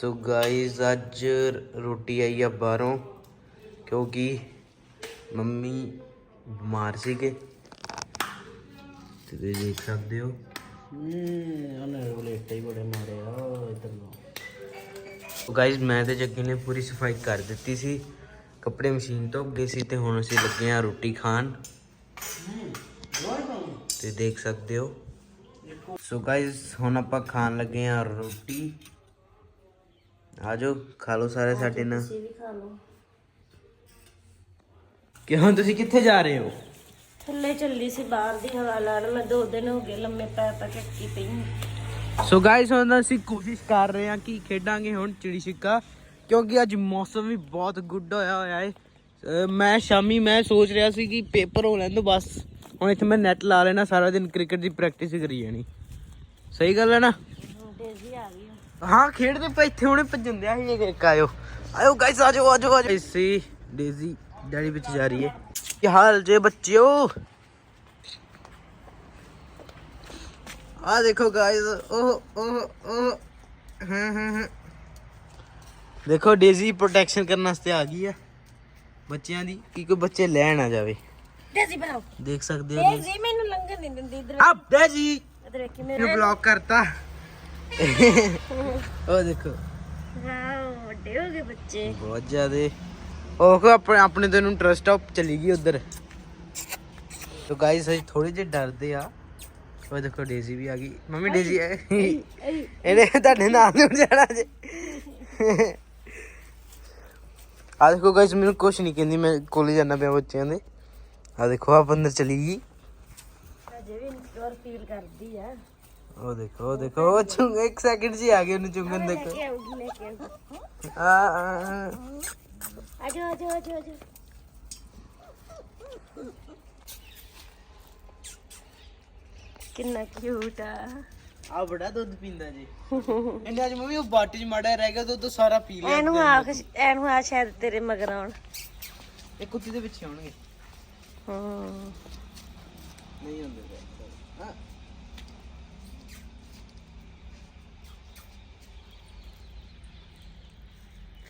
So guys ਅੱਜ ਰੋਟੀ ਆਈ ਆ ਬਾਹਰੋਂ ਕਿਉਂਕਿ ਮੰਮੀ ਬਿਮਾਰ ਸੀਗੇ। ਤੇ ਤੁਸੀਂ ਦੇਖ ਸਕਦੇ ਹੋ। ਉਹਨੇ ਬਲੇਟੇ ਹੀ ਬੜੇ ਮਾਰੇ ਆ ਇਧਰ ਨੂੰ। ਸੋ ਗਾਇਜ਼ ਮੈਂ ਤੇ ਜੱਗੀ ਨੇ ਪੂਰੀ ਸਫ਼ਾਈ ਕਰ ਦਿੱਤੀ ਸੀ। ਕੱਪੜੇ ਮਸ਼ੀਨ ਤੋਂ ਗਏ ਸੀ ਤੇ ਹੁਣ ਅਸੀਂ ਲੱਗੇ ਆ ਰੋਟੀ ਖਾਣ। ਤੇ ਦੇਖ ਸਕਦੇ ਹੋ। ਸੋ ਗਾਇਜ਼ ਹੁਣ ਆਪਾਂ ਖਾਣ ਲੱਗੇ ਆ ਰੋਟੀ। ਆਜੋ ਖਾ ਲਓ ਸਾਰੇ ਸਾਡੇ ਨਾਲ। ਤੁਸੀਂ ਵੀ ਖਾ ਲਓ। ਕਿਉਂ ਤੁਸੀਂ ਕਿੱਥੇ ਜਾ ਰਹੇ ਹੋ? ਥੱਲੇ ਚੱਲੀ ਸੀ ਬਾਹਰ ਦੀ ਹਵਾ ਲੈਣ ਮੈਂ ਦੋ ਦਿਨ ਹੋ ਗਏ ਲੰਮੇ ਪੈ ਪੈ ਕੇ ਕੀ ਪਈ ਹਾਂ। ਸੋ ਗਾਇਸ ਹੁਣ ਅਸੀਂ ਕੋਸ਼ਿਸ਼ ਕਰ ਰਹੇ ਹਾਂ ਕਿ ਖੇਡਾਂਗੇ ਹੁਣ ਚਿੜੀ ਛਿੱਕਾ ਕਿਉਂਕਿ ਅੱਜ ਮੌਸਮ ਵੀ ਬਹੁਤ ਗੁੱਡ ਹੋਇਆ ਹੋਇਆ ਹੈ ਅਹ ਮੈਂ ਸ਼ਾਮੀ ਮੈਂ ਸੋਚ ਰਿਹਾ ਸੀ ਕਿ ਪੇਪਰ ਹੋ ਲੈਣ ਤੋਂ ਬਸ। ਹੁਣ ਇੱਥੇ ਮੈਂ ਨੈਟ ਲਾ ਲੈਣਾ ਸਾਰਾ ਦਿਨ ਕ੍ਰਿਕਟ ਦੀ ਪ੍ਰੈਕਟਿਸ ਹੀ ਕਰੀ ਜਾਣੀ। ਸਹੀ ਗੱਲ ਹੈ ਨਾ? ਡੇਜ਼ੀ ਆ ਗਈ। ਆ। ਹਾਂ ਖੇਡਦੇ ਪਏ ਇੱਥੇ ਹੁਣੇ ਭੱਜਣ ਦਿਆ ਸੀ ਇੱਕ ਆਇਓ। ਆਇਓ ਗਾਇਸ ਆਜੋ ਆਜੋ ਆਜੋ। ਇਸੇ ਡੇਜ਼ੀ ਡੈਡੀ ਵਿੱਚ ਜਾ ਰਹੀ ਹੈ। ਕੀ ਹਾਲ ਜੇ ਬੱਚਿਓ? ਆ ਦੇਖੋ ਗਾਇਸ ਉਹ ਉਹ ਉਹ। ਹਾਂ ਹਾਂ ਹਾਂ। ਦੇਖੋ ਡੇਜ਼ੀ ਪ੍ਰੋਟੈਕਸ਼ਨ ਕਰਨ ਵਾਸਤੇ ਆ ਗਈ ਹੈ ਬੱਚਿਆਂ ਦੀ ਕਿ ਕੋਈ ਬੱਚੇ ਲੈਣ ਨਾ ਜਾਵੇ। ਡੇਜ਼ੀ ਬਣਾਓ ਦੇਖ ਸਕਦੇ ਹੋ ਡੇਜ਼ੀ ਮੈਨੂੰ ਲੰਘਣ ਨਹੀਂ ਦਿੰਦੀ ਇਧਰ ਆ ਡੇਜ਼ੀ। ਇਧਰ ਵੇਖੀ ਮੇਰੇ। ਬਲੌਕ ਕਰਤਾ? ਉਹ ਦੇਖੋ। ਹਾਂ ਵੱਡੇ ਹੋ ਗਏ ਬੱਚੇ। ਬਹੁਤ ਜ਼ਿਆਦੇ। ਉਹ ਕੋ ਆਪਣੇ ਆਪਣੇ ਤੇ ਨੂੰ ਟਰਸਟ ਆ ਉਹ ਚਲੀ ਗਈ ਉਧਰ। ਤੋ ਗਾਇਸ ਅਸੀਂ ਥੋੜੇ ਜਿਹਾ ਡਰਦੇ ਆ। ਉਹ ਦੇਖੋ ਡੇਜ਼ੀ ਵੀ ਆ ਗਈ। Mummy Daisy. ਇਹਨੇ ਤੁਹਾਡੇ ਨਾਲ ਨੂੰ ਜਾਣਾ ਜੇ। ਆ ਦੇਖੋ ਗਾਇਸ ਮੈਨੂੰ ਕੁਛ ਨਹੀਂ ਕਹਿੰਦੀ ਮੈਂ ਕੋਲੇ ਜਾਣਾ ਪਿਆ ਬੱਚਿਆਂ ਦੇ। ਆ ਦੇਖੋ ਆਪ ਅੰਦਰ ਚਲੀ ਗਈ ਅਜੇ ਵੀ ਇਨਸਿਕਿਉਰ ਫੀਲ ਕਰਦੀ ਆ ਉਹ ਦੇਖੋ ਉਹ ਦੇਖੋ ਉਹ ਚੁੰਗ ਇੱਕ ਸੈਕਿੰਡ ਜੀ ਆ ਗਈ ਉਹਨੂੰ ਚੁੰਗਣ ਲੈ ਦੇਖੋ। ਕੇ ਆਉਗੀ ਲੈ ਕੇ ਆਉਗੀ ਆ ਆ, ਆ। ਆਜੋ ਆਜੋ ਆਜੋ ਆਜੋ ਕਿੰਨਾ ਕਿਊਟ ਆ। ਆ ਬੜਾ ਦੁੱਧ ਪੀਂਦਾ ਜੀ। ਇਹਨੇ ਅੱਜ ਮੰਮੀ ਉਹ ਬਾਟੀ ਚ ਮਾੜਾ ਰਹਿ ਗਿਆ ਦੁੱਧ ਸਾਰਾ ਪੀ ਲਿਆ ਐਨੂੰ ਆਖ ਐਨੂੰ ਆ ਸ਼ਾਇਦ ਤੇਰੇ ਮਗਰ ਆਉਣ। ਇਹ ਕੁੱਤੀ ਦੇ ਪਿੱਛੇ ਆਉਣਗੇ। ਹੂੰ। ਨਹੀਂ ਹੁੰਦੇ ਹਾਂ।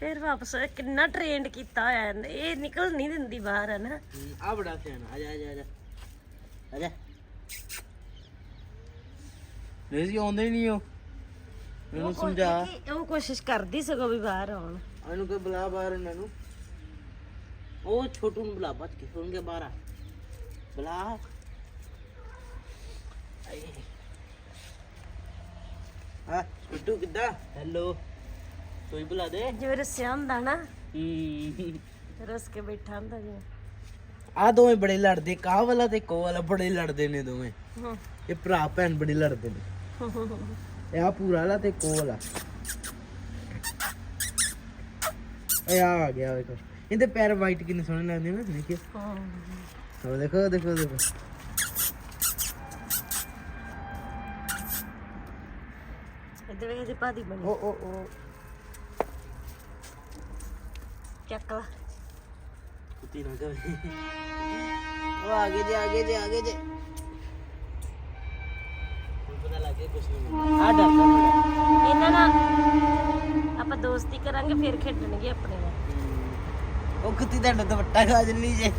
ਫਿਰ ਵਾਪਸ ਕਿੰਨਾ ਟ੍ਰੇਨਡ ਕੀਤਾ ਹੋਇਆ ਇਹਨੇ। ਇਹ ਨਿਕਲ ਨਹੀਂ ਦਿੰਦੀ ਬਾਹਰ ਹੈ ਨਾ? ਆ ਬੜਾ ਸਿਆਣਾ। ਆ ਜਾ ਆ ਜਾ ਆ ਜਾ। ਆ ਜਾ। ਆਉਂਦੇ ਹੀ ਨਹੀਂ ਉਹ। ਮੈਨੂੰ ਸਮਝਾ। ਕਿ ਉਹ ਕੋਸ਼ਿਸ਼ ਕਰਦੀ ਸਗੋਂ ਵੀ ਬਾਹਰ ਆਉਣ। ਇਹਨੂੰ ਕੋਈ ਬੁਲਾ ਬਾਹਰ ਇਹਨਾਂ ਨੂੰ। ਉਹ ਛੋਟੂ ਨੂੰ ਬੁਲਾ ਬੱਚ ਕੇ ਕੇ ਬਾਹਰ ਆ। ਬੁਲਾ। ਆਏ। ਹਾਂ ਛੋਟੂ ਕਿੱਦਾਂ? ਹੈਲੋ। ਕੋਈ ਬੁਲਾ ਦੇ। ਜਿਵੇਂ ਰਸਿਆ ਹੁੰਦਾ ਨਾ ਹੂੰ। ਰਸ ਕੇ ਬੈਠਾ ਹੁੰਦਾ ਜਿਵੇਂ ਆ ਦੋਵੇਂ ਬੜੇ ਲੜਦੇ ਕਾਹ ਵਾਲਾ ਤੇ ਕੋ ਵਾਲਾ ਬੜੇ ਲੜਦੇ ਨੇ ਦੋਵੇਂ। ਹੂੰ। ਇਹ ਭਰਾ ਭੈਣ ਬੜੇ ਲੜਦੇ ਨੇ। ਇਹ ਆ ਪੂਰਾ ਵਾਲਾ ਤੇ ਕੋ ਵਾਲਾ। ਇਹ ਆ ਆ ਗਿਆ ਵੇਖੋ। ਇਹਦੇ ਪੈਰ ਵਾਈਟ ਕਿੰਨੇ ਸੋਹਣੇ ਲੱਗਦੇ ਨੇ ਦੇਖਿਓ। ਉਹ ਦੇਖੋ ਦੇਖੋ ਦੇਖੋ। ਇੱਧਰ ਵੇਖ ਦੀ ਭਾਦੀ ਬਣੀ। ਉਹ ਉਹ ਉਹ ਚੱਕ ਲਾ। ਕੁੱਤੀ ਨਾ ਕਵੇ ਉਹ ਜੇ ਆਗੇ ਜੇ ਆਗੇ ਜੇ। ਹੁਣ ਪਤਾ ਲੱਗ ਕੁਛ ਨਹੀਂ ਆ ਡਰਦਾ ਬੜਾ। ਇਹਨਾਂ ਨਾਲ ਆਪਾਂ ਦੋਸਤੀ ਕਰਾਂਗੇ ਫਿਰ ਖੇਡਣਗੇ ਆਪਣੇ ਨਾਲ। ਉਹ ਕੁੱਤੀ ਦਾ ਦੁਪੱਟਾ ਖਾ ਜੰਨੀ ਜੇ।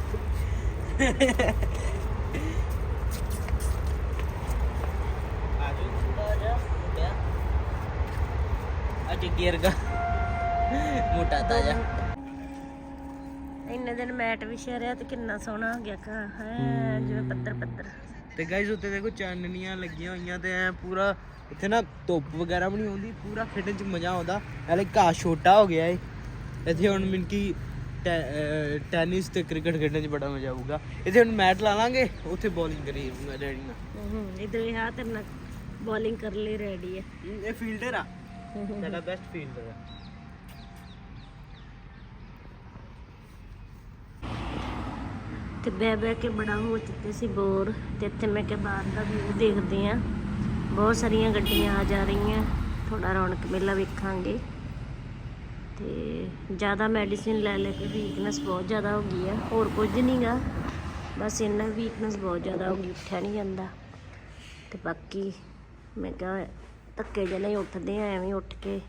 ਅੱਜ ਗੇਰਗਾ ਮੋਟਾ ਤਾਜਾ। ਦਿਨ ਮੈਟ ਵਿਛਿਆ ਰਿਹਾ ਤੇ ਕਿੰਨਾ ਸੋਹਣਾ ਹੋ ਗਿਆ ਕਾ ਹੈ ਜਿਵੇਂ ਪੱਤਰ ਪੱਤਰ ਤੇ ਗਾਇਸ ਉੱਤੇ ਦੇਖੋ ਚਾਨਣੀਆਂ ਲੱਗੀਆਂ ਹੋਈਆਂ ਤੇ ਐ ਪੂਰਾ ਇੱਥੇ ਨਾ ਧੁੱਪ ਵਗੈਰਾ ਵੀ ਨਹੀਂ ਆਉਂਦੀ ਪੂਰਾ ਖੇਡਣ 'ਚ ਮਜ਼ਾ ਆਉਂਦਾ। ਹਲੇ ਘਾਹ ਛੋਟਾ ਹੋ ਗਿਆ ਏ। ਇੱਥੇ ਹੁਣ ਮਿਨ ਕੀ ਟੈਨਿਸ ਤੇ ਕ੍ਰਿਕਟ ਖੇਡਣ 'ਚ ਬੜਾ ਮਜ਼ਾ ਆਊਗਾ। ਇੱਥੇ ਹੁਣ ਮੈਟ ਲਾ ਲਾਂਗੇ ਉੱਥੇ ਬੋਲਿੰਗ ਕਰੀ ਡੈਡੀ ਨਾਲ। ਹੂੰ ਇਧਰ ਇਹ ਆ ਤੇਰੇ ਨਾਲ ਬੋਲਿੰਗ ਕਰ ਲਈ ਰੈਡੀ ਹੈ ਇਹ ਫੀਲਡਰ ਆ। ਸਾਡਾ ਬੈਸਟ ਫੀਲਡਰ ਆ। ਤੇ ਬਹਿ ਬਹਿ ਕੇ ਬੜਾ ਹੋ ਚੁੱਕੇ ਸੀ ਬੋਰ ਤੇ ਇੱਥੇ ਮੈਂ ਕਿ ਬਾਹਰ ਦਾ ਵੀਊ ਦੇਖਦੇ ਆ ਬਹੁਤ ਸਾਰੀਆਂ ਗੱਡੀਆਂ ਆ ਜਾ ਰਹੀਆਂ। ਥੋੜਾ ਰੌਣਕ ਮੇਲਾ ਵੇਖਾਂਗੇ। ਤੇ ਜ਼ਿਆਦਾ ਮੈਡੀਸਿਨ ਲੈ ਲੈ ਕੇ ਵੀਕਨੈਸ ਬਹੁਤ ਜ਼ਿਆਦਾ ਹੋ ਗਈ ਆ। ਹੋਰ ਕੁਝ ਨਹੀਂਗਾ ਬਸ ਇੰਨਾ ਵੀਕਨੈਸ ਬਹੁਤ ਜ਼ਿਆਦਾ ਹੋ ਗਈ ਉੱਠਿਆ ਨਹੀਂ ਜਾਂਦਾ। ਤੇ ਬਾਕੀ ਮੈਂ ਕਿਹਾ ਧੱਕੇ ਜਿਹੇ ਉੱਠਦੇ ਆ ਐਵੇਂ ਉੱਠ ਕੇ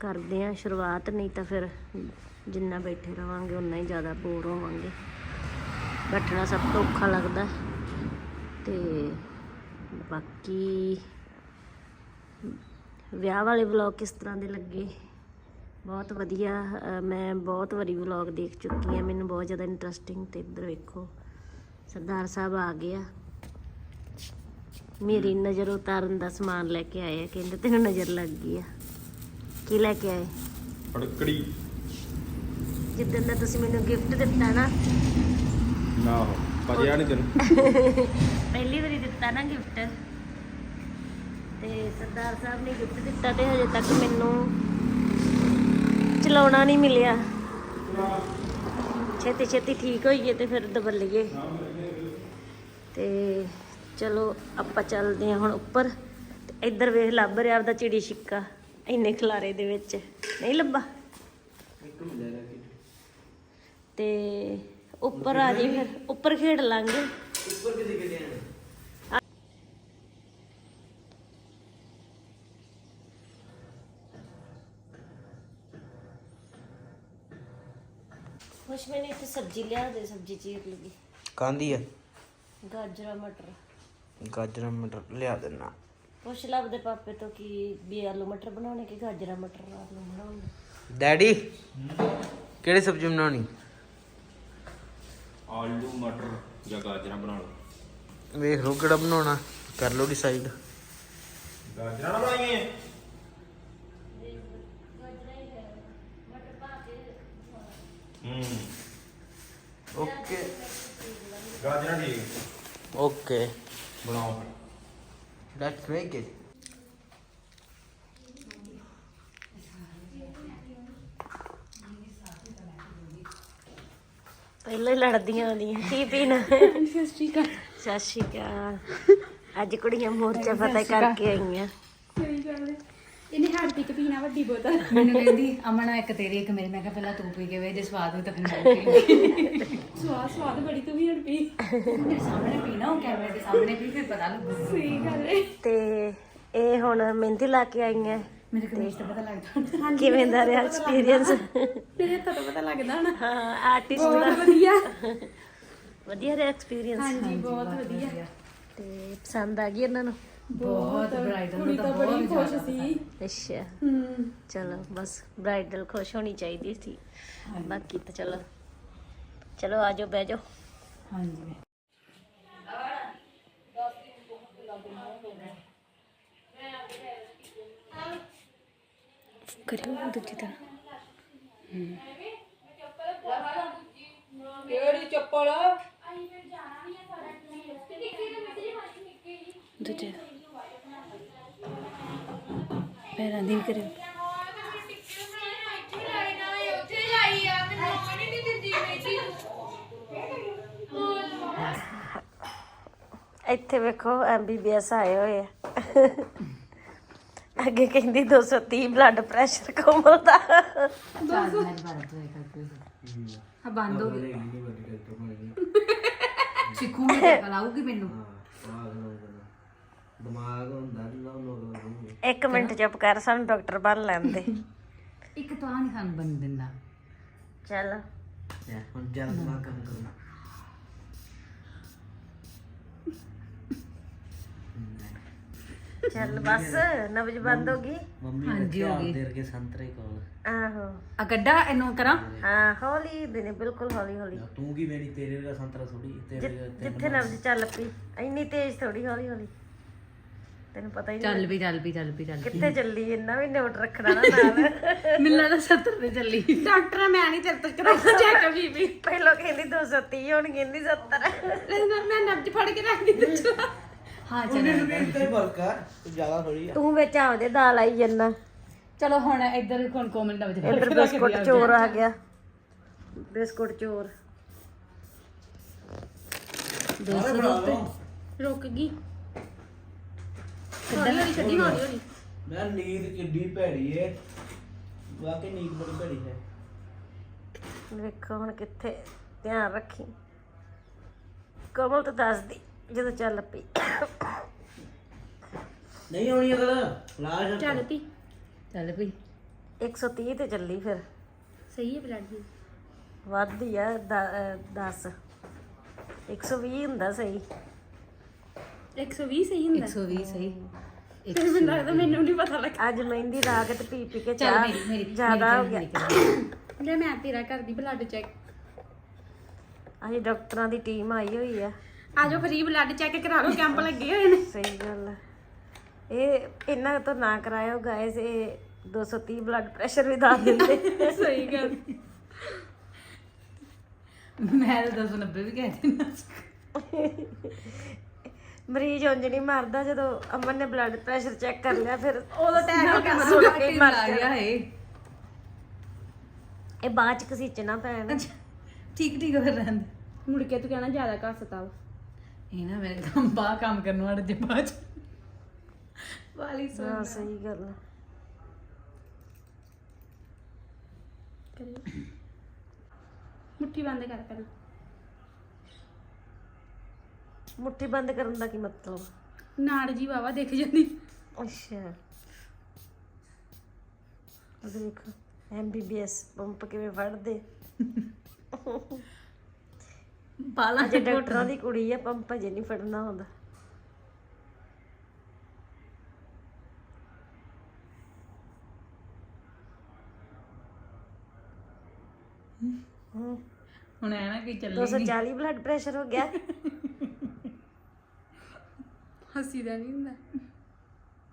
ਕਰਦੇ ਆ ਸ਼ੁਰੂਆਤ, ਨਹੀਂ ਤਾਂ ਫਿਰ ਜਿੰਨਾ ਬੈਠੇ ਰਵਾਂਗੇ ਉਨਾ ਹੀ ਜ਼ਿਆਦਾ ਬੋਰ ਹੋਵਾਂਗੇ। ਬੈਠਣਾ ਸਭ ਤੋਂ ਔਖਾ ਲੱਗਦਾ ਤੇ ਬਾਕੀ ਵਿਆਹ ਵਾਲੇ ਵਲੌਗ ਕਿਸ ਤਰ੍ਹਾਂ ਦੇ ਲੱਗੇ? ਬਹੁਤ ਵਧੀਆ ਮੈਂ ਬਹੁਤ ਵਾਰੀ ਵਲੌਗ ਦੇਖ ਚੁੱਕੀ ਹਾਂ। ਮੈਨੂੰ ਬਹੁਤ ਜ਼ਿਆਦਾ ਇੰਟਰਸਟਿੰਗ ਤੇ ਇੱਧਰ ਵੇਖੋ ਸਰਦਾਰ ਸਾਹਿਬ ਆ ਗਏ ਆ। ਮੇਰੀ ਨਜ਼ਰ ਉਤਾਰਨ ਦਾ ਸਮਾਨ ਲੈ ਕੇ ਆਏ ਆ ਕਹਿੰਦੇ ਤੈਨੂੰ ਨਜ਼ਰ ਲੱਗ ਗਈ ਆ। ਕੀ ਲੈ ਕੇ ਆਏ? ਫੜਕੜੀ। ਜਿੱਦਣ ਦਾ ਤੁਸੀਂ ਮੈਨੂੰ ਗਿਫਟ ਦਿੱਤਾ ਨਾ ਨਾ ਪਜਿਆ ਨਹੀਂ ਤੈਨੂੰ। ਪਹਿਲੀ ਵਾਰੀ ਦਿੱਤਾ ਨਾ ਗਿਫਟ ਤੇ ਸਰਦਾਰ ਸਾਹਿਬ ਨੇ ਗਿਫਟ ਦਿੱਤਾ ਤੇ ਹਜੇ ਤੱਕ ਮੈਨੂੰ ਚਲਾਉਣਾ ਨਹੀਂ ਮਿਲਿਆ। ਛੇਤੀ ਛੇਤੀ ਠੀਕ ਹੋਈਏ ਤੇ ਫਿਰ ਦਬਲੀਏ। ਤੇ ਚਲੋ ਆਪਾਂ ਚੱਲਦੇ ਹਾਂ ਹੁਣ ਉੱਪਰ। ਤੇ ਇੱਧਰ ਵੇਖ ਲੱਭ ਰਿਹਾ ਆਪਦਾ ਚਿੜੀ ਛਿੱਕਾ ਇੰਨੇ ਖਲਾਰੇ ਦੇ ਵਿੱਚ। ਨਹੀਂ ਲੱਭਾ? ਤੇ ਉੱਪਰ ਆ ਜੀ ਫਿਰ ਉੱਪਰ ਖੇਡ ਲਾਂਗੇ। ਉੱਪਰ ਕਿਤੇ ਆਣਾ ਕੁਛ ਮੈਨੂੰ ਇੱਥੇ ਸਬਜ਼ੀ ਲਿਆ ਦੇ ਸਬਜ਼ੀ ਚੀਰ ਲਗੀ ਕਾਂਦੀ ਆ? ਗਾਜਰਾਂ ਮਟਰ। ਗਾਜਰਾਂ ਮਟਰ ਲਿਆ ਦੇਣਾ ਪੁੱਛ ਲੱਭਦੇ ਪਾਪੇ ਤੋਂ ਕਿ ਵੀ ਆਲੂ ਮਟਰ ਬਣਾਉਣੇ ਕਿ ਗਾਜਰਾਂ ਮਟਰ ਬਣਾਉਣੇ। ਡੈਡੀ ਕਿਹੜੀ ਸਬਜ਼ੀ ਬਣਾਉਣੀ? ਆਲੂ ਮਟਰ ਜਾਂ ਗਾਜਰਾਂ ਬਣਾ ਲਓ। ਵੇਖ ਲਓ ਕਿਹੜਾ ਬਣਾਉਣਾ ਕਰ ਲਓ ਡਿਸਾਈਡ ਗਾਜਰਾਂ ਨਾ ਬਣਾਈਏ ਹੂੰ ਓਕੇ। ਗਾਜਰਾਂ ਠੀਕ ਓਕੇ। ਬਣਾਓ। ਫਿਰ ਲੈਟਸ ਮੇਕ ਇਟ ਪਹਿਲਾਂ ਹੀ ਲੜਦੀਆਂ ਆਉਂਦੀਆਂ ਕੀ ਪੀਣਾ? ਸਤਿ ਸ਼੍ਰੀ ਅਕਾਲ। ਸਤਿ ਸ਼੍ਰੀ ਅਕਾਲ ਅੱਜ ਕੁੜੀਆਂ ਮੋਰਚਾ ਫਤਿਹ ਕਰਕੇ ਆਈਆਂ। ਇਹਨੇ ਹਾਰਟ ਪੀ ਕੇ ਪੀਣਾ ਵੱਡੀ ਬੋਤਲ। ਮੈਨੂੰ ਕਹਿੰਦੀ ਅਮਨਾ ਇੱਕ ਤੇਰੀ ਇੱਕ ਮੇਰੀ। ਮੈਂ ਕਿਹਾ ਪਹਿਲਾਂ ਤੂੰ ਪੀ ਕੇ ਵੇ ਜੇ ਸਵਾਦ ਹੋਈ ਤਾਂ ਪੀ ਸਵਾਦ ਸਵਾਦ ਬੜੀ ਤੂੰ ਵੀ ਹੜ ਪੀ। ਮੇਰੇ ਸਾਹਮਣੇ ਪੀਣਾ ਉਹ ਕੈਮਰੇ ਦੇ ਸਾਹਮਣੇ ਵੀ ਫਿਰ ਪਤਾ ਲੱਗੂ। ਸਹੀ ਗੱਲ ਹੈ। ਤੇ ਇਹ ਹੁਣ ਮਹਿੰਦੀ ਲਾ ਕੇ ਆਈਆਂ। ਮੇਰੇ ਕਮੀਜ਼ ਤਾਂ ਪਤਾ ਲੱਗਦਾ ਕਿਵੇਂ ਦਾ ਰਿਹਾ ਐਕਸਪੀਰੀਅੰਸ ਮੇਰੇ ਤੋਂ ਪਤਾ ਲੱਗਦਾ ਨਾ ਹਾਂ ਆਰਟਿਸਟ ਦਾ। ਵਧੀਆ। ਵਧੀਆ ਰਿਹਾ ਐਕਸਪੀਰੀਅੰਸ ਹਾਂਜੀ ਬਹੁਤ ਵਧੀਆ। ਤੇ ਪਸੰਦ ਆ ਗਈ ਇਹਨਾਂ ਨੂੰ? ਬਹੁਤ ਬ੍ਰਾਈਡਲ ਨੂੰ ਤਾਂ ਬੜੀ ਖੁਸ਼ ਸੀ। ਅੱਛਾ। ਹੂੰ। ਚਲੋ ਬਸ ਬ੍ਰਾਈਡਲ ਖੁਸ਼ ਹੋਣੀ ਚਾਹੀਦੀ ਸੀ। ਬਾਕੀ ਤਾਂ ਚਲੋ ਚਲੋ ਆਜੋ ਬਹਿ ਜਾਓ। ਹਾਂਜੀ। ਕਰਿਓ ਦੂਜੀ ਤਰ੍ਹਾਂ ਦੂਜੇ ਪੈਰਾਂ ਦੀ ਵੀ ਕਰਿਓ ਇੱਥੇ ਵੇਖੋ ਐਮਬੀਬੀਐਸ ਆਏ ਹੋਏ ਆ ਅੱਗੇ ਕਹਿੰਦੀ 230 ਬਲੱਡ ਪ੍ਰੈਸ਼ਰ ਕੋਮਲ ਦਾ। ਹਾਂ ਬੰਦ ਹੋ ਗਈ। ਸਿੱਖੂਗੀ ਤੇ ਕਲਾਊਗੀ ਮੈਨੂੰ। ਦਿਮਾਗ ਹੁੰਦਾ ਨਾ ਲੋਕ ਇੱਕ ਮਿੰਟ ਚੁੱਪ ਕਰ ਸਾਨੂੰ ਡਾਕਟਰ ਬਣ ਲੈਂਦੇ। ਇੱਕ ਤਾਂ ਨਹੀਂ ਸਾਨੂੰ ਬਣ ਦਿੰਦਾ। ਚੱਲ। ਹੁਣ ਚੱਲ ਦਿਮਾਗ ਕੰਮ ਕਰਨਾ। ਚੱਲ ਬਸ ਨਬਜ ਬੰਦ ਹੋ ਗਈ। ਮੰਮੀ ਹਾਂਜੀ, ਹੋ ਗਈ। ਦੇਰ ਕੇ ਸੰਤਰੇ ਕੋਲ। ਆਹੋ। ਆ ਗੱਡਾ ਇਹਨੂੰ ਕਰਾਂ? ਹਾਂ ਹੌਲੀ ਦਿਨੇ ਬਿਲਕੁਲ ਹੌਲੀ ਹੌਲੀ। ਤੂੰ ਕੀ ਮੇਰੀ ਤੇਰੇ ਵਰਗਾ ਸੰਤਰਾ ਥੋੜੀ ਤੇਰੇ ਜਿ- ਜਿੱਥੇ ਨਬਜ ਚੱਲ ਪਈ ਇੰਨੀ ਤੇਜ਼ ਥੋੜੀ ਹੌਲੀ ਹੌਲੀ। ਤੈਨੂੰ ਪਤਾ ਹੀ ਨਹੀਂ। ਚੱਲ ਵੀ ਚੱਲ ਵੀ ਚੱਲ ਵੀ। ਚੱਲ ਕਿੱਥੇ ਚੱਲੀ ਇੰਨਾ ਵੀ ਨੋਟ ਰੱਖਣਾ ਨਾ ਨਾਲ। ਮਿਲਣਾ ਤਾਂ 70 ਤੇ ਚੱਲੀ। ਡਾਕਟਰ ਮੈਂ ਨਹੀਂ ਚੱਲ ਤੱਕ ਕਰਾਉਂਦਾ ਚੈੱਕ ਬੀਬੀ ਪਹਿਲਾਂ ਕਹਿੰਦੀ 230 ਹੁਣ ਕਹਿੰਦੀ 70 ਮੈਂ ਨਬਜ ਫੜ ਕੇ ਰੱਖ ਦਿੱਤੀ ਹਾਂ ਚਲੋ ਇੱਥੇ ਤੂੰ ਜ਼ਿਆਦਾ ਥੋੜੀ ਆ। ਤੂੰ ਵਿੱਚ ਆਪਦੇ ਦਾਲ ਆਈ ਜੰਨਾ ਚਲੋ ਹੁਣ ਇੱਧਰ ਕੋਣ ਕੋਮਲ ਨਬਜ ਫੜ ਇੱਧਰ ਬਿਸਕੁਟ ਚੋਰ ਆ ਗਿਆ। ਬਿਸਕੁਟ ਚੋਰ। ਰੁਕ ਗਈ। ਹੌਲੀ ਹੌਲੀ ਛੱਡੀ ਹੌਲੀ ਹੌਲੀ। ਮੈਂ ਨੀਂਦ ਕਿੱਡੀ ਭੈੜੀ ਏ। ਵਾਕਈ ਨੀਂਦ ਬੜੀ ਭੈੜੀ ਹੈ। ਵੇਖੋ ਹੁਣ ਕਿੱਥੇ ਧਿਆਨ ਰੱਖੀ। ਕਮਲ ਤਾਂ ਦੱਸਦੀ ਜਦੋਂ ਚੱਲ ਪਈ। ਨਹੀਂ ਆਉਣੀ ਅਗਲ ਲਾਲ ਚੱਲ ਪਈ ਚੱਲ ਪਈ 130 ਤੇ ਚੱਲੀ ਫਿਰ। ਸਹੀ ਹੈ ਬਲੱਡ ਦੀ ਵੱਧ ਹੀ ਆ 10 120 ਹੁੰਦਾ ਸਹੀ। 120 ਸਹੀ ਹੁੰਦਾ। 120 ਸਹੀ। ਫਿਰ ਮੈਨੂੰ ਲੱਗਦਾ ਮੈਨੂੰ ਨਹੀਂ ਪਤਾ ਲੱਗਾ। ਅੱਜ ਮਹਿੰਦੀ ਰਾਗਤ ਪੀ ਪੀ ਕੇ ਚੱਲ ਚਾਹ ਮੇਰੀ ਮੇਰੀ ਜ਼ਿਆਦਾ ਹੋ ਗਿਆ। ਮੇਰੀ ਲੈ ਮੈਂ ਤੇਰਾ ਕਰਦੀ ਬਲੱਡ ਚੈੱਕ ਅਸੀਂ ਡਾਕਟਰਾਂ ਦੀ ਟੀਮ ਆਈ ਹੋਈ ਆ। ਆਜੋ ਫਰੀ ਬਲੱਡ ਚੈੱਕ ਕਰਾ ਲਓ ਕੈਂਪ ਲੱਗੇ ਹੋਏ ਨੇ। ਸਹੀ ਗੱਲ ਆ। ਇਹ ਇਹਨਾਂ ਤੋਂ ਨਾ ਕਰਾਇਓ ਗਾਇਸ ਇਹ 230 ਬਲੱਡ ਪ੍ਰੈਸ਼ਰ ਵੀ ਦੱਸ ਦਿੰਦੇ। ਸਹੀ ਗੱਲ। ਮੈਂ ਤਾਂ 290 ਵੀ ਕਹਿ ਦਿੰਦਾ ਮਰੀਜ਼ ਉਂਝ ਨਹੀਂ ਮਰਦਾ ਜਦੋਂ ਅਮਨ ਨੇ ਬਲੱਡ ਪ੍ਰੈਸ਼ਰ ਚੈੱਕ ਕਰ ਲਿਆ ਫਿਰ ਉਦੋਂ ਟੈਗ ਕਰ ਸੁਣ ਕੇ ਮਰ ਗਿਆ ਹੈ ਇਹ। ਬਾਅਦ ਚ ਘਸੀਚਣਾ ਪੈਣਾ। ਠੀਕ ਠੀਕ ਹੋ ਰਹਿੰਦਾ ਮੁੜ ਕੇ ਤੂੰ ਕਹਿਣਾ ਜ਼ਿਆਦਾ ਘਸਤਾ ਵਾ। ਇਹ ਨਾ ਮੇਰੇ ਕੰਮ ਬਾ ਕੰਮ ਕਰਨ ਵਾਲੇ ਦੇ ਬਾਅਦ। ਵਾਲੀ ਹਾਂ ਸਹੀ ਗੱਲ ਆ। ਮੁੱਠੀ ਬੰਦ ਕਰ ਪਹਿਲਾਂ। ਮੁੱਠੀ ਬੰਦ ਕਰਨ ਦਾ ਕੀ ਮਤਲਬ? ਨਾੜ ਜੀ ਵਾਵਾ ਦਿਖ ਜਾਂਦੀ। ਅੱਛਾ। ਉਹ ਦੇਖੋ ਐਮਬੀਬੀਐਸ ਪੰਪ ਕਿਵੇਂ ਫੜਦੇ ਬਾਲਾਂ ਅਜੇ ਡਾਕਟਰਾਂ ਦੀ ਕੁੜੀ ਆ ਪੰਪ ਅਜੇ ਨਹੀਂ ਫੜਨਾ ਹੁੰਦਾ। ਹੁਣ ਐ ਨਾ ਕਿ ਚੱਲੀ 240 ਬਲੱਡ ਪ੍ਰੈਸ਼ਰ ਹੋ ਗਿਆ। ਹੱਸੀ ਦਾ ਨਹੀਂ ਹੁੰਦਾ।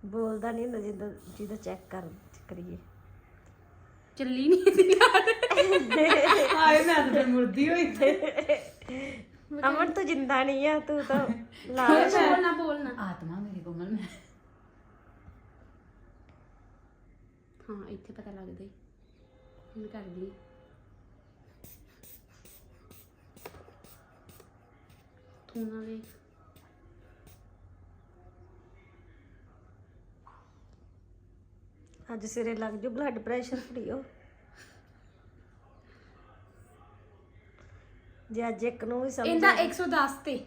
ਬੋਲਦਾ ਨਹੀਂ ਹੁੰਦਾ ਜਿੱਦਾਂ ਜਿਹਦਾ ਚੈੱਕ ਕਰ ਕਰੀਏ। ਚੱਲੀ ਨਹੀਂ ਆਏ ਮੈਂ ਤਾਂ ਮੁਰਦੀ ਹੋਈ। ਤੇ ਅਮਨ ਤੂੰ ਜਿੰਦਾ ਨਹੀਂ ਆ ਤੂੰ ਤਾਂ ਲਾ ਬੋਲਣਾ ਬੋਲਣਾ। ਆਤਮਾ ਮੇਰੀ ਕੋਮਲ ਮੈਂ ਹਾਂ ਇੱਥੇ ਪਤਾ ਲੱਗਦਾ ਹੀ ਹੁਣ ਕਰਦੀ ਤੂੰ ਨਾ ਵੇਖ। ਅੱਜ ਸਿਰੇ ਲੱਗ ਜੂ ਬਲੱਡ ਪ੍ਰੈਸ਼ਰ ਫੜੀਓ ਜੇ ਅੱਜ ਇੱਕ ਨੂੰ ਵੀ ਸਮਝ ਇਹਦਾ 110 ਤੇ।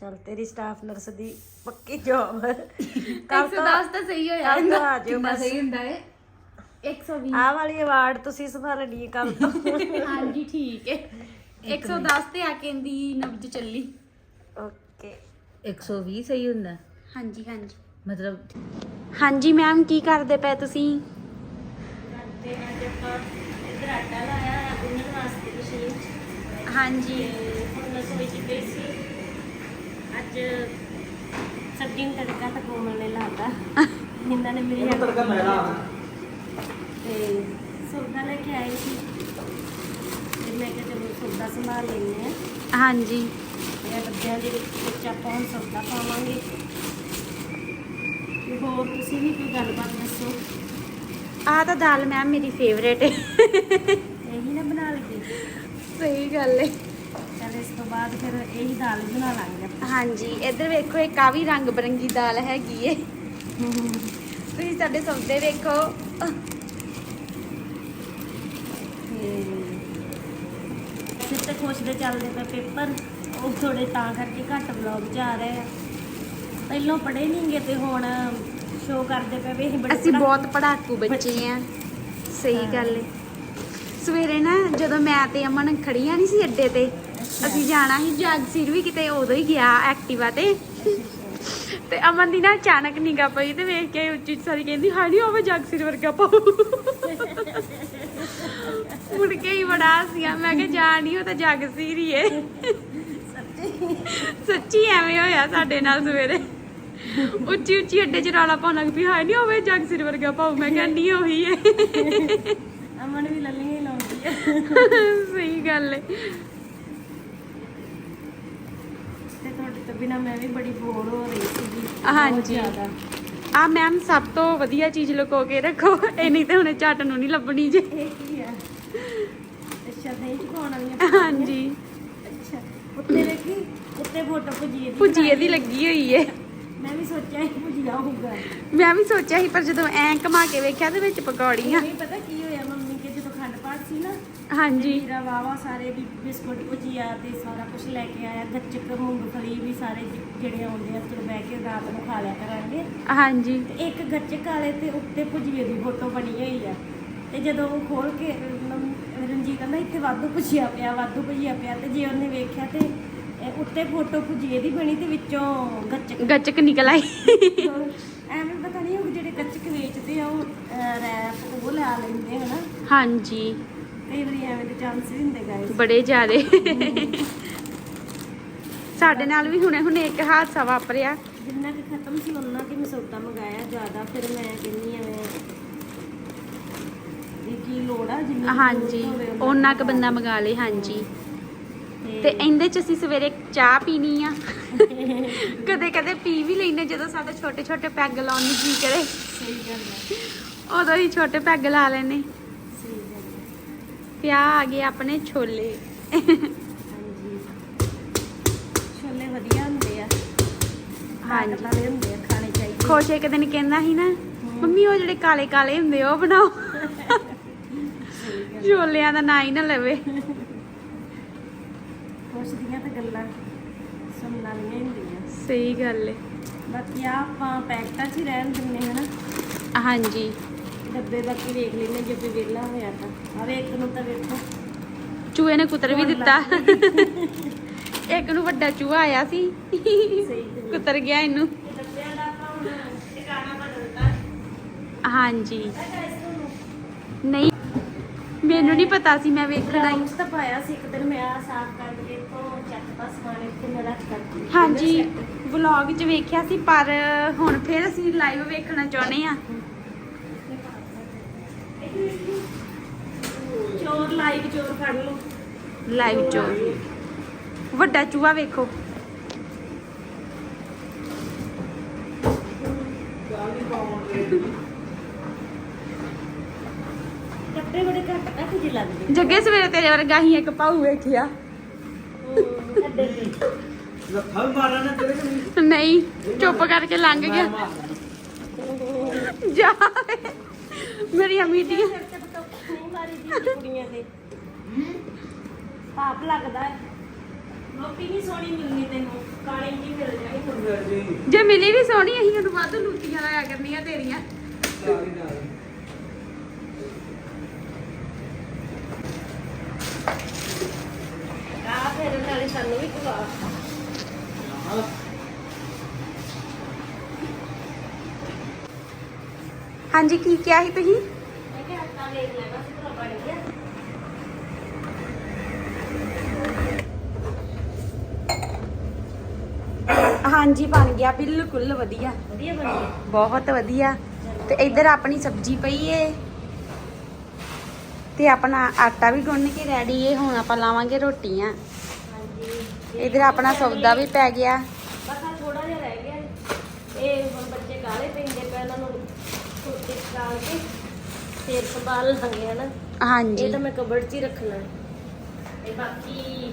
ਚੱਲ ਤੇਰੀ ਸਟਾਫ ਨਰਸ ਦੀ ਪੱਕੀ ਜੋਬ ਕੱਲ ਤੋਂ 110 ਤਾਂ ਸਹੀ ਹੋਇਆ। ਕੱਲ ਤੋਂ ਆ ਜਿਓ ਕਿੰਨਾ ਬਸ। ਸਹੀ ਹੁੰਦਾ ਏ 120 ਆਹ ਵਾਲੀ ਅਵਾਰਡ ਤੁਸੀਂ ਸੰਭਾਲਣੀ ਹੈ ਕੱਲ ਤੋਂ। ਹਾਂਜੀ ਠੀਕ ਹੈ। 110 ਤੇ ਆ ਕੇ ਇਹਦੀ ਨਬਜ ਚੱਲੀ। ਓਕੇ। 120 ਸਹੀ ਹੁੰਦਾ? ਹਾਂਜੀ ਹਾਂਜੀ। ਮਤਲਬ ਹਾਂਜੀ ਮੈਮ ਕੀ ਕਰਦੇ ਪਏ ਤੁਸੀਂ? ਤੇ ਅੱਜ ਆਪਾਂ ਇਧਰ ਆਟਾ ਲਾਇਆ ਹੈ ਉਹਨਾਂ ਵਾਸਤੇ ਮਸ਼ੀਨ ਚ ਹਾਂਜੀ। ਹੁਣ ਰਸੋਈ ਚ ਗਈ ਸੀ ਅੱਜ ਸਬਜ਼ੀ ਨੂੰ ਤੜਕਾ ਤਾਂ ਕੋਮਲ ਨੇ ਲਾਤਾ। ਇਹਨਾਂ ਨੇ ਮੇਰੀ help ਤੜਕਾ ਮੈਂ ਲਾ ਤੇ ਸੌਦਾ ਲੈ ਕੇ ਆਏ ਸੀ। ਤੇ ਮੈਂ ਕਿਹਾ ਚਲੋ ਸੌਦਾ ਸੰਭਾਲ ਲੈਂਦੇ ਆ ਹਾਂਜੀ। ਇਹ ਡੱਬਿਆਂ ਦੇ ਵਿੱਚ ਵਿੱਚ ਆਪਾਂ ਹੁਣ ਸੌਦਾ ਪਾਵਾਂਗੇ। ਤੇ ਹੋਰ ਤੁਸੀਂ ਵੀ ਕੋਈ ਗੱਲਬਾਤ ਦੱਸੋ? ਆਹ ਤਾਂ ਦਾਲ ਮੈਮ ਮੇਰੀ ਫੇਵਰੇਟ ਹੈ। ਇਹੀ ਨਾ ਬਣਾ ਲਈਏ। ਸਹੀ ਗੱਲ ਹੈ ਚਲ ਇਸ ਤੋਂ ਬਾਅਦ ਫਿਰ ਇਹੀ ਦਾਲ ਬਣਾ ਲਾਂਗੇ। ਹਾਂਜੀ ਇੱਧਰ ਵੇਖੋ ਇੱਕ ਆ ਵੀ ਰੰਗ ਬਰੰਗੀ ਦਾਲ ਹੈਗੀ ਏ। ਤੁਸੀਂ ਸਾਡੇ ਸੌਦੇ ਵੇਖੋ। ਸਿਰ ਤੇ ਖੁਸ਼ ਦੇ ਚੱਲਦੇ ਪਏ ਪੇਪਰ। ਉਹ ਥੋੜੇ ਤਾਂ ਕਰਕੇ ਘੱਟ ਵਲੌਗ ਚ ਆ ਰਹੇ ਆ। ਪਹਿਲਾਂ ਪੜ੍ਹੇ ਨਹੀਂਗੇ ਤੇ ਹੁਣ ਸ਼ੋਅ ਕਰਦੇ ਪਏ ਵੀ ਅਸੀਂ ਬੜੇ ਅਸੀਂ ਬਹੁਤ ਪੜਾਕੂ ਬੱਚੇ। ਆ। ਸਹੀ ਗੱਲ ਏ। ਸਵੇਰੇ ਨਾ ਜਦੋਂ ਮੈਂ ਤੇ ਅਮਨ ਖੜੀਆਂ ਨਹੀਂ ਸੀ ਅੱਡੇ ਤੇ, ਅਸੀਂ ਜਾਣਾ ਸੀ ਜਗਸੀਰ ਵੀ ਕਿਤੇ ਉਦੋਂ ਹੀ ਗਿਆ ਐਕਟਿਵਾ ਤੇ। ਤੇ ਅਮਨ ਦੀ ਨਾ ਅਚਾਨਕ ਨਿਗਾ ਪਈ ਤੇ ਵੇਖ ਕੇ ਉੱਚੀ ਉੱਚੀ ਸਾਰੀ ਕਹਿੰਦੀ ਹਾਂ ਹੋਵੇ ਜਗਸੀਰ ਵਰਗਾ ਪਾਉ। ਮੁੜ ਕੇ ਹੀ ਬੜਾ ਹੱਸਿਆ। ਮੈਂ ਕਿਹਾ, ਜਾ ਨਹੀਂ ਉਹ ਤਾਂ ਜਗਸੀਰ ਹੀ ਏ। ਸੱਚੀ ਐਵੇਂ ਹੋਇਆ ਸਾਡੇ ਨਾਲ ਸਵੇਰੇ। ਉੱਚੀ ਉੱਚੀ ਅੱਡੇ 'ਚ ਰੌਲਾ ਪਾਉਣ ਲੱਗ ਪਈ, ਹਾਏ ਨਹੀਂ ਹੋਵੇ ਜਗਸੀਰ ਵਰਗਾ ਪਾਉ। ਮੈਂ ਕਿਹਾ ਨਹੀਂ ਉਹੀ ਏ ਅਮਨ ਵੀ ਲੱਲੀਆਂ ਹੀ ਲਾਉਂਦੀ ਆ ਸਹੀ ਗੱਲ ਏ। ਤੇ ਤੁਹਾਡੇ ਤੋਂ ਬਿਨਾ ਮੈਂ ਵੀ ਬੜੀ ਬੋਰ ਹੋ ਰਹੀ ਸੀਗੀ ਬਹੁਤ ਹਾਂਜੀ। ਜ਼ਿਆਦਾ। ਆ ਮੈਮ ਸਭ ਤੋਂ ਵਧੀਆ ਚੀਜ਼ ਲੁਕੋ ਕੇ ਰੱਖੋ ਇਹ ਨਹੀਂ ਤੇ ਹੁਣੇ ਝੱਟ ਨੂੰ ਨਹੀਂ ਲੱਭਣੀ ਜੇ। ਇਹ ਕੀ ਆ? ਅੱਛਾ ਦਹੀਂ ਚ ਪਾਉਣ ਵਾਲੀਆਂ ਹਾਂਜੀ। ਅੱਛਾ ਉੱਤੇ ਵੇਖੀ? ਉੱਤੇ ਫੋਟੋ ਭੁਜੀਏ ਦੀ ਭੁਜੀਏ ਦੀ ਲੱਗੀ ਹੋਈ ਏ। ਮੈਂ ਵੀ ਸੋਚਿਆ ਸੀ ਭੁਜੀਆ ਹੋਊਗਾ। ਮੈਂ ਵੀ ਸੋਚਿਆ ਸੀ ਪਰ ਜਦੋਂ ਐਂ ਘਮਾ ਕੇ ਵੇਖਿਆ ਤੇ ਵਿੱਚ ਪਕੌੜੀਆਂ। ਨਹੀਂ ਪਤਾ ਕੀ ਹੋਇਆ ਮੰਮੀ ਕੇ ਜਦੋਂ ਖੰਡ ਪਾਠ ਸੀ ਨਾ ਹਾਂਜੀ। ਮੇਰਾ ਵਾਵਾ ਸਾਰੇ ਵੀ ਬਿਸਕੁਟ ਭੁਜੀਆ ਤੇ ਸਾਰਾ ਕੁਝ ਲੈ ਕੇ ਆਇਆ। ਗੱਚਕ ਮੂੰਗਫਲੀ ਵੀ ਸਾਰੇ ਜਿ- ਜਿਹੜੇ ਆਉਂਦੇ ਆ ਚਲੋ ਬਹਿ ਕੇ ਰਾਤ ਨੂੰ ਖਾ ਲਿਆ ਕਰਾਂਗੇ। ਹਾਂਜੀ। ਤੇ ਇੱਕ ਗੱਚਕ ਵਾਲੇ ਤੇ ਉੱਤੇ ਭੁਜੀਏ ਦੀ ਫੋਟੋ ਬਣੀ ਹੋਈ ਆ। ਤੇ ਜਦੋਂ ਉਹ ਖੋਲ ਕੇ ਅਮ, ਰਣਜੀਤ ਕਹਿੰਦਾ ਇੱਥੇ ਵਾਧੂ ਭੁਜੀਆ ਪਿਆ ਵਾਧੂ ਭੁਜੀਆ ਪਿਆ। ਤੇ ਜੇ ਉਹਨੇ ਵੇਖਿਆ ਤੇ ਇਹ ਉੱਤੇ ਫੋਟੋ ਭੁਜੀਏ ਦੀ ਬਣੀ ਤੇ ਵਿੱਚੋਂ ਗੱਚਕ। ਗੱਚਕ ਨਿਕਲ ਆਈ। ਐਵੇਂ ਪਤਾ ਨਹੀਂ ਉਹ ਜਿਹੜੇ ਗੱਚਕ ਵੇਚਦੇ ਆ ਉਹ ਅਹ, ਰੈਪ ਉਹ ਲੈ ਲੈਂਦੇ ਹਨਾ ਹਾਂਜੀ। ਕਈ ਵਾਰੀ ਐਵੇਂ ਦੇ ਚਾਂਸ ਵੀ ਹੁੰਦੇ ਗਾਇਸ ਬੜੇ ਜ਼ਿਆਦੇ। ਸਾਡੇ ਨਾਲ ਵੀ ਹੁਣੇ ਹੁਣੇ ਇੱਕ ਹਾਦਸਾ ਵਾਪਰਿਆ। ਜਿੰਨਾ ਕਿ ਖਤਮ ਸੀ ਉਹਨਾਂ ਕਿ ਮੈਂ ਸੌਦਾ ਮੰਗਾਇਆ ਜ਼ਿਆਦਾ ਫਿਰ ਮੈਂ ਕਹਿੰਨੀ ਐ ਵੀ ਕੀ ਲੋੜ ਆ ਜਿੰਨੀ ਹਾਂਜੀ ਉਹਨਾਂ ਕ ਬੰਦਾ ਮੰਗਾ ਲੇ ਹਾਂਜੀ। ਤੇ ਇਹਦੇ ਚ ਅਸੀਂ ਸਵੇਰੇ ਚਾਹ ਪੀਣੀ ਆ। ਕਦੇ ਕਦੇ ਪੀ ਵੀ ਲੈਨੇ ਜਦੋਂ ਸਾਡਾ ਛੋਟੇ ਛੋਟੇ ਪੈਗ ਲਾਉਣ ਨੂੰ ਜੀ ਕਰੇ। ਸਹੀ ਗੱਲ ਹੈ ਉਦੋਂ ਹੀ ਛੋਟੇ ਪੈਗ ਲਾ ਲੈਨੇ ਤੇ ਆ ਗਏ ਆਪਣੇ ਛੋਲੇ। ਹਾਂਜੀ ਛੋਲੇ ਵਧੀਆ ਹੁੰਦੇ ਆ। ਹਾਂਜੀ। ਵਾਲੇ ਹੁੰਦੇ ਆ ਖਾਣੇ ਚਾਹੀਦੇ। ਖੁਸ਼ ਇੱਕ ਦਿਨ ਕਹਿੰਦਾ ਸੀ ਨਾ ਮੰਮੀ ਉਹ ਜਿਹੜੇ ਕਾਲੇ ਕਾਲੇ ਹੁੰਦੇ ਉਹ ਬਣਾਓ। ਛੋਲਿਆਂ ਦਾ ਨਾਂ ਹੀ ਨਾ ਲਵੇ। ਕੁਛ ਦੀਆਂ ਤਾਂ ਗੱਲਾਂ ਸੁਣਨ ਵਾਲੀਆਂ ਹੁੰਦੀਆਂ। ਸਹੀ ਗੱਲ ਹੈ ਬਾਕੀ ਆਪਾਂ ਪੈਕਟਾਂ 'ਚ ਹੀ ਰਹਿਣ ਦਿੰਨੇ ਹਨਾ? ਹਾਂਜੀ। ਡੱਬੇ ਬਾਕੀ ਵੇਖ ਲੈਨੇ ਜੇ ਕੋਈ ਵਿਹਲਾ ਹੋਇਆ ਤਾਂ। ਆ ਵੇਖ ਨੂੰ ਤਾਂ ਵੇਖੋ। ਚੂਹੇ ਨੇ ਕੁਤਰ ਵੀ ਦਿੱਤਾ। ਇੱਕ ਨੂੰ ਵੱਡਾ ਚੂਹਾ ਆਇਆ ਸੀ। ਕੁਤਰ ਗਿਆ ਇਹਨੂੰ। ਡੱਬਿਆਂ ਦਾ ਆਪਾਂ ਹੁਣ ਟਿਕਾਣਾ ਬਦਲਤਾ ਹਾਂਜੀ। ਨਹੀਂ ਮੈਨੂੰ ਨਹੀਂ ਪਤਾ ਸੀ ਮੈਂ ਵੇਖਣਾ ਹੀ ਤਾਂ ਪਾਇਆ ਸੀ ਇੱਕ ਦਿਨ ਮੈਂ ਆ ਸਾਫ਼ ਕਰਕੇ ਤੋਂ ਚੱਕਦਾ ਸਮਾਨ ਇੱਥੇ ਮੈਂ ਰੱਖ ਦਿੱਤੀ। ਹਾਂਜੀ ਵਲੌਗ 'ਚ ਵੇਖਿਆ ਸੀ ਪਰ ਹੁਣ ਫਿਰ ਅਸੀਂ ਲਾਈਵ ਵੇਖਣਾ ਚਾਹੁੰਦੇ ਆ ਚੋਰ ਲਾਈਵ ਚੋਰ ਫੜ ਲਓ? ਲਾਈਵ 'ਚ ਵੱਡਾ ਚੂਹਾ ਵੇਖੋ। ਕੱਪੜੇ ਬੜੇ ਘੱਟ ਘੱਟ ਜਿਹੇ ਲੱਗਦੇ। ਜੱਗੇ ਸਵੇਰੇ ਤੇਰੇ ਵਰਗਾ ਹੀ ਇੱਕ ਪਾਉ ਵੇਖਿਆ। ਉਹ ਅੱਡੇ ਤੇ। ਲੱਖਾਂ ਵੀ ਮਾਰਾਂ ਨਾ ਤੇਰੇ ਕੋਲ। ਨਹੀਂ ਚੁੱਪ ਕਰਕੇ ਲੰਘ ਗਿਆ। ਜਾ ਮੇਰੀ ਮੀਟਿੰਗ ਸਿਰ ਤੇ ਪਤੌਕੀ ਨਹੀਂ ਮਾਰੀ ਦੀ। ਕੁੜੀਆਂ ਤੇ ਪਾਪ ਲੱਗਦਾ ਹੈ। ਲੋਪੀ ਨਹੀਂ ਸੋਹਣੀ ਮਿਲਣੀ ਤੈਨੂੰ ਕਾਲੀ ਜੀ ਮਿਲ ਜਾਣੀ ਜੇ। ਮਿਲੀ ਵੀ ਸੋਹਣੀ ਅਸੀਂ ਉਹਨੂੰ ਵੱਧ ਲੂਤੀਆਂ ਲਾਇਆ ਕਰਨੀਆਂ ਤੇਰੀਆਂ। ਆ ਫਿਰ ਨਾਲੇ ਸਾਨੂੰ ਵੀ ਖਵਾ। ਹਾਂਜੀ ਕੀ ਕਿਹਾ ਸੀ ਤੁਸੀਂ? ਮੈਂ ਕਿਹਾ ਆਟਾ ਵੇਖ ਲੈ ਬਸ ਭਲਾ ਬਣ ਗਿਆ ਹਾਂਜੀ ਬਣ ਗਿਆ ਬਿਲਕੁਲ ਵਧੀਆ। ਵਧੀਆ ਬਣ ਗਿਆ? ਬਹੁਤ ਵਧੀਆ। ਤੇ ਇੱਧਰ ਆਪਣੀ ਸਬਜ਼ੀ ਪਈ ਏ। ਤੇ ਆਪਣਾ ਆਟਾ ਵੀ ਗੁੰਨ ਕੇ ਰੈਡੀ ਏ ਹੁਣ ਆਪਾਂ ਲਾਵਾਂਗੇ ਰੋਟੀਆਂ। ਹਾਂਜੀ। ਇੱਧਰ ਆਪਣਾ ਸੌਦਾ ਵੀ ਪੈ ਗਿਆ। ਬਸ ਆ ਥੋੜਾ ਜਿਹਾ ਰਹਿ ਗਿਆ। ਇਹ ਹੁਣ ਬੱਚੇ ਕਾਲੇ ਪੈਂਦੇ ਪਏ ਇਹਨਾਂ ਨੂੰ ਕੁੱਤੇ ਕਾਲ ਕੇ ਫੇਰ ਸੰਭਾਲ ਲਾਂਗੇ ਹਨਾ? ਹਾਂਜੀ। ਇਹ ਤਾਂ ਮੈਂ ਕਬੜ 'ਚ ਹੀ ਰੱਖਣਾ। ਹੈ ਤੇ ਬਾਕੀ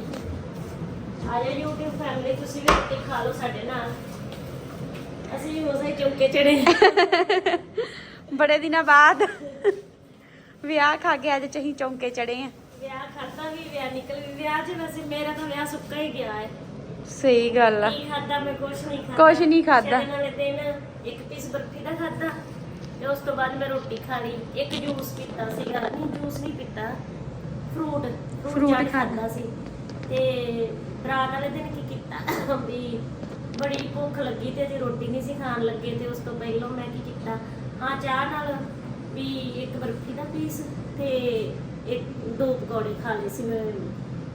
ਆਜੋ YouTube ਫੈਮਿਲੀ ਤੁਸੀਂ ਵੀ ਰੋਟੀ ਖਾ ਲਓ ਸਾਡੇ ਨਾਲ। ਅਸੀਂ ਵੀ ਮੋਸਾ ਹੀ ਚੌਕੇ ਚੜੇ ਬੜੇ ਦਿਨਾਂ ਬਾਅਦ ਵਿਆਹ ਖਾ ਕੇ ਅੱਜ ਚਹੀ ਚੌਂਕੇ ਚੜੇ ਆ ਵਿਆਹ ਖਾਦਾ ਵੀ ਵਿਆਹ ਨਿਕਲ ਵੀ ਵਿਆਹ 'ਚ ਵੈਸੇ ਮੇਰਾ ਤਾਂ ਵਿਆਹ ਸੁੱਕਾ ਹੀ ਗਿਆ ਹੈ। ਸਹੀ ਗੱਲ ਆ। ਕੀ ਖਾਦਾ ਮੈਂ ਕੁਛ ਨਹੀਂ ਖਾਦਾ ਨਹੀਂ ਦਿਨ ਇੱਕ ਪੀਸ ਬਰਫੀ ਦਾ ਖਾਦਾ ਤੇ ਉਸ ਤੋਂ ਬਾਅਦ ਮੈਂ ਰੋਟੀ ਖਾ ਲਈ। ਇੱਕ ਜੂਸ ਪੀਤਾ ਸੀਗਾ। ਨਹੀਂ ਜੂਸ ਨਹੀਂ ਪੀਤਾ। ਫਰੂਟ ਖਾਧਾ। ਖਾਦਾ ਸੀ। ਤੇ ਬਰਾਤ ਵਾਲੇ ਦਿਨ ਕੀ ਕੀਤਾ? ਵੀ ਬੜੀ ਭੁੱਖ ਲੱਗੀ ਤੇ ਅਸੀਂ ਰੋਟੀ ਨਹੀਂ ਸੀ ਖਾਣ ਲੱਗੇ ਤੇ ਉਸ ਤੋਂ ਪਹਿਲਾਂ ਮੈਂ ਕੀ ਕੀਤਾ? ਹਾਂ ਚਾਹ ਨਾਲ ਵੀ ਇੱਕ ਬਰਫੀ ਦਾ ਪੀਸ ਤੇ ਇੱਕ ਦੋ ਪਕੌੜੇ ਖਾ ਲਏ ਸੀ ਮੈਂ।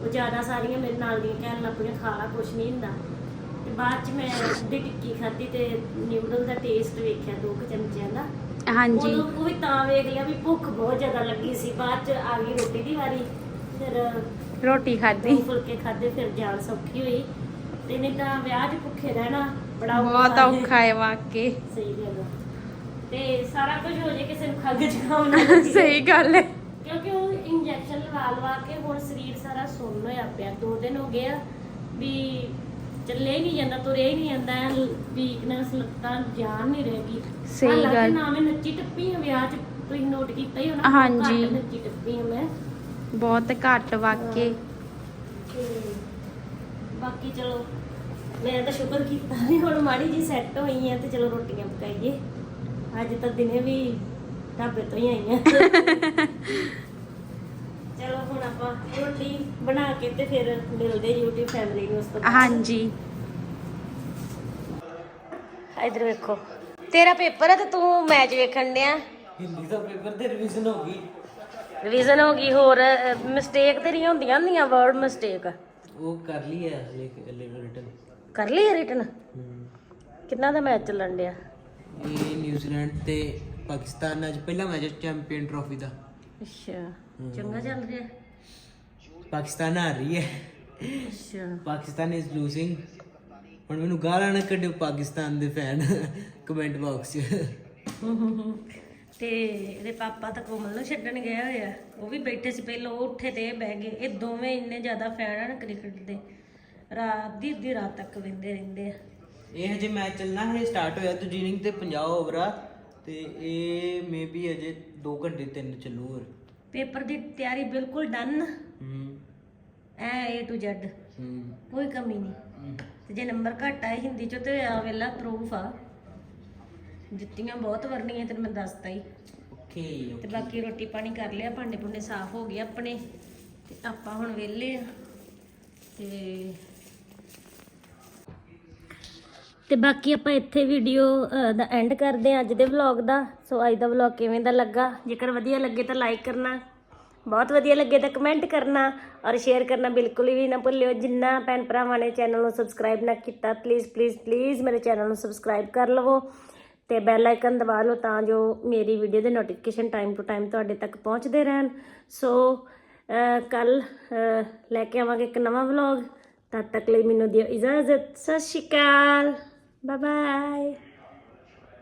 ਉਹ ਜ਼ਿਆਦਾ ਸਾਰੀਆਂ ਮੇਰੇ ਨਾਲ ਦੀਆਂ ਕਹਿਣ ਲੱਗ ਪਈਆਂ ਖਾ ਲਾ ਕੁਛ ਨਹੀਂ ਹੁੰਦਾ। ਤੇ ਬਾਅਦ ਚ ਮੈਂ ਅੱਧੀ ਟਿੱਕੀ ਖਾਧੀ ਤੇ ਨਿਊਡਲ ਦਾ ਟੇਸਟ ਵੇਖਿਆ ਦੋ ਕੁ ਚਮਚਿਆਂ ਦਾ। ਹਾਂਜੀ। ਉਦੋਂ ਉਹ ਵੀ ਤਾਂ ਵੇਖ ਲਿਆ ਵੀ ਭੁੱਖ ਬਹੁਤ ਜ਼ਿਆਦਾ ਲੱਗੀ ਸੀ। ਬਾਅਦ ਚ ਆ ਗਈ ਰੋਟੀ ਦੀ ਵਾਰੀ। ਫਿਰ ਰੋਟੀ ਖਾਧੀ ਦੋ ਫੁਲਕੇ ਖਾਦੇ ਫਿਰ ਜਾਨ ਸੌਖੀ ਹੋਈ ਤੇ ਨਹੀਂ ਤਾਂ ਵਿਆਹ 'ਚ ਭੁੱਖੇ ਰਹਿਣਾ ਬੜਾ ਬਹੁਤ। ਔਖਾ ਹੈ ਵਾਕੇ ਸਹੀ ਗੱਲ। ਤੇ ਸਾਰਾ ਕੁਝ ਹੋ ਜੇ ਕਿਸੇ ਨੂੰ ਖੰਗ ਲੱਗੇ। ਸਹੀ ਗੱਲ ਹੈ ਕਿਉਂਕਿ ਉਹ ਇੰਜੈਕਸ਼ਨ ਲਵਾ ਲਵਾ ਕੇ ਹੁਣ ਸਰੀਰ ਸਾਰਾ ਸੁੰਨ ਹੋਇਆ ਪਿਆ ਦੋ ਦਿਨ ਹੋ ਗਏ ਆ ਵੀ ਚੱਲੇ ਨਹੀਂ ਜਾਂਦਾ ਤੁਰੇ ਹੀ ਨਹੀਂ ਜਾਂਦਾ ਵੀਕਨੈਸ ਲੱਤਾਂ ਜਾਨ ਨਹੀਂ ਰਹੇਗੀ ਸਹੀ ਗੱਲ। ਨਾ ਮੈਂ ਨੱਚੀ ਟੱਪੀ ਵਿਆਹ 'ਚ ਤੁਸੀਂ ਨੋਟ ਕੀਤਾ ਹੀ ਹੋਣਾ ਹਾਂਜੀ। ਨੱਚੀ ਟੱਪੀ ਮੈਂ ਬਹੁਤ ਘੱਟ ਵਾਕੇ ਤੇ ਬਾਕੀ ਚਲੋ ਮੈਂ ਤਾਂ ਸ਼ੁਕਰ ਕੀਤਾ ਵੀ ਹੁਣ ਮਾੜੀ ਜੀ ਸੈੱਟ ਹੋਈ ਆ ਤੇ ਚਲੋ ਰੋਟੀਆਂ ਪਕਾਈਏ। ਅੱਜ ਤਾਂ ਦਿਨੇ ਵੀ ਢਾਬੇ ਤੋਂ ਹੀ ਆਈਆਂ ਚਲੋ ਹੁਣ ਆਪਾਂ ਰੋਟੀ ਬਣਾ ਕੇ ਤੇ ਫਿਰ ਮਿਲਦੇ YouTube ਫੈਮਿਲੀ ਨੂੰ ਉਸ ਤੋਂ ਬਾਅਦ। ਹਾਂਜੀ। ਇਧਰ ਵੇਖੋ। ਤੇਰਾ ਪੇਪਰ ਹੈ ਤੇ ਤੂੰ ਮੈਚ ਵੇਖਣ ਡਿਆ। ਹਿੰਦੀ ਦਾ ਪੇਪਰ ਤੇ ਰਿਵੀਜ਼ਨ ਹੋ ਗਈ। ਰਿਵੀਜ਼ਨ ਹੋ ਗਈ ਹੋਰ ਮਿਸਟੇਕ ਤੇਰੀਆਂ ਹੁੰਦੀਆਂ ਹੁੰਦੀਆਂ ਵਰਡ ਮਿਸਟੇਕ ਉਹ ਕਰ ਲਈ ਹੈ ਰਿਟਨ ਕਰ ਲਈ ਰਿਟਨ ਕਿੰਨਾ ਦਾ ਮੈਚ ਚੱਲਣ ਡਿਆ? ਇਹ ਨਿਊਜ਼ੀਲੈਂਡ ਤੇ ਪਾਕਿਸਤਾਨ ਅੱਜ ਪਹਿਲਾ ਮੈਚ ਚੈਂਪੀਅਨ ਟਰੋਫੀ ਦਾ। ਅੱਛਾ ਚੰਗਾ ਚੱਲ ਰਿਹਾ। ਪਾਕਿਸਤਾਨ ਰਹੀ ਹੈ। ਅੱਛਾ। ਪਾਕਿਸਤਾਨ ਇਜ਼ ਲੂਜ਼ਿੰਗ ਹੁਣ ਮੈਨੂੰ ਗਾਲਾਂ ਨਾ ਕੱਢਿਓ ਪਾਕਿਸਤਾਨ ਦੇ ਫੈਨ ਕਮੈਂਟ ਬਾਕਸ 'ਚ। ਤੇ ਇਹਦੇ ਪਾਪਾ ਤਾਂ ਕੋਮਲ ਨੂੰ ਛੱਡਣ ਗਏ ਹੋਏ ਆ। ਉਹ ਵੀ ਬੈਠੇ ਸੀ ਪਹਿਲਾਂ ਉਹ ਉੱਠੇ ਤੇ ਇਹ ਬਹਿ ਗਏ। ਇਹ ਦੋਵੇਂ ਇੰਨੇ ਜ਼ਿਆਦਾ ਫੈਨ ਹਨ ਕ੍ਰਿਕਟ ਦੇ। ਰਾਤ ਦੀ ਅੱਧੀ ਰਾਤ ਤੱਕ ਵੇਂਦੇ ਰਹਿੰਦੇ ਆ। ਇਹ ਹਜੇ ਮੈਚ ਚੱਲਣਾ ਹੈ ਸਟਾਰਟ ਹੋਇਆ ਤੁਜੀ ਇਨਿੰਗ ਤੇ 50 ਓਵਰ ਆ। ਤੇ ਇਹ ਮੇਬੀ ਅਜੇ 2 ਘੰਟੇ 3 ਚੱਲੂ ਹੋਰ। ਪੇਪਰ ਦੀ ਤਿਆਰੀ ਬਿਲਕੁਲ ਡਨ। ਹੂੰ। ਐ A to Z ਹੂੰ। ਕੋਈ ਕਮੀ ਨਹੀਂ। ਤੇ ਜੇ ਨੰਬਰ ਘੱਟ ਆਏ ਹਿੰਦੀ ਚੋਂ ਤੇ ਆ ਵੇਲਾ ਪ੍ਰੂਫ ਆ। ਜੁੱਤੀਆਂ ਬਹੁਤ ਵਰਨੀਆਂ ਤੈਨੂੰ ਮੈਂ ਦੱਸਤਾ ਹੀ ਓਕੇ ਤੇ ਬਾਕੀ ਰੋਟੀ ਪਾਣੀ ਕਰ ਲਿਆ ਭਾਂਡੇ ਭੁੰਡੇ ਸਾਫ਼ ਹੋ ਗਏ ਆਪਣੇ। ਤੇ ਆਪਾਂ ਹੁਣ ਵਿਹਲੇ ਆ। ਤੇ ਤੇ ਬਾਕੀ ਆਪਾਂ ਇੱਥੇ ਵੀਡੀਓ ਦਾ ਐਂਡ ਕਰਦੇ ਆ ਅੱਜ ਦੇ ਵਲੌਗ ਦਾ। ਸੋ ਅੱਜ ਦਾ ਵਲੌਗ ਕਿਵੇਂ ਦਾ ਲੱਗਾ? ਜੇਕਰ ਵਧੀਆ ਲੱਗੇ ਤਾਂ ਲਾਈਕ ਕਰਨਾ। ਬਹੁਤ ਵਧੀਆ ਲੱਗੇ ਤਾਂ ਕਮੈਂਟ ਕਰਨਾ। ਔਰ ਸ਼ੇਅਰ ਕਰਨਾ ਬਿਲਕੁਲ ਵੀ ਨਾ ਭੁੱਲਿਓ। ਜਿੰਨਾ ਭੈਣ ਭਰਾਵਾਂ ਨੇ ਚੈਨਲ ਨੂੰ ਸਬਸਕ੍ਰਾਈਬ ਨਾ ਕੀਤਾ ਪਲੀਜ਼ ਪਲੀਜ਼ ਪਲੀਜ਼ ਮੇਰੇ ਚੈਨਲ ਨੂੰ ਸਬਸਕ੍ਰਾਈਬ ਕਰ ਲਵੋ। ਤੇ ਬੈਲ ਆਈਕਨ ਦਬਾ ਲਓ ਤਾਂ ਜੋ ਮੇਰੀ ਵੀਡੀਓ ਦੇ ਨੋਟੀਫਿਕੇਸ਼ਨ ਟਾਈਮ ਟੂ ਟਾਈਮ ਤੁਹਾਡੇ ਤੱਕ ਪਹੁੰਚਦੇ ਰਹਿਣ। ਸੋ ਕੱਲ ਲੈ ਕੇ ਆਵਾਂਗੇ ਇੱਕ ਨਵਾਂ ਵਲੌਗ ਤਦ ਤੱਕ ਲਈ ਮੈਨੂੰ ਦਿਓ ਇਜਾਜ਼ਤ। ਸਤਿ ਸ਼੍ਰੀ ਅਕਾਲ। Bye bye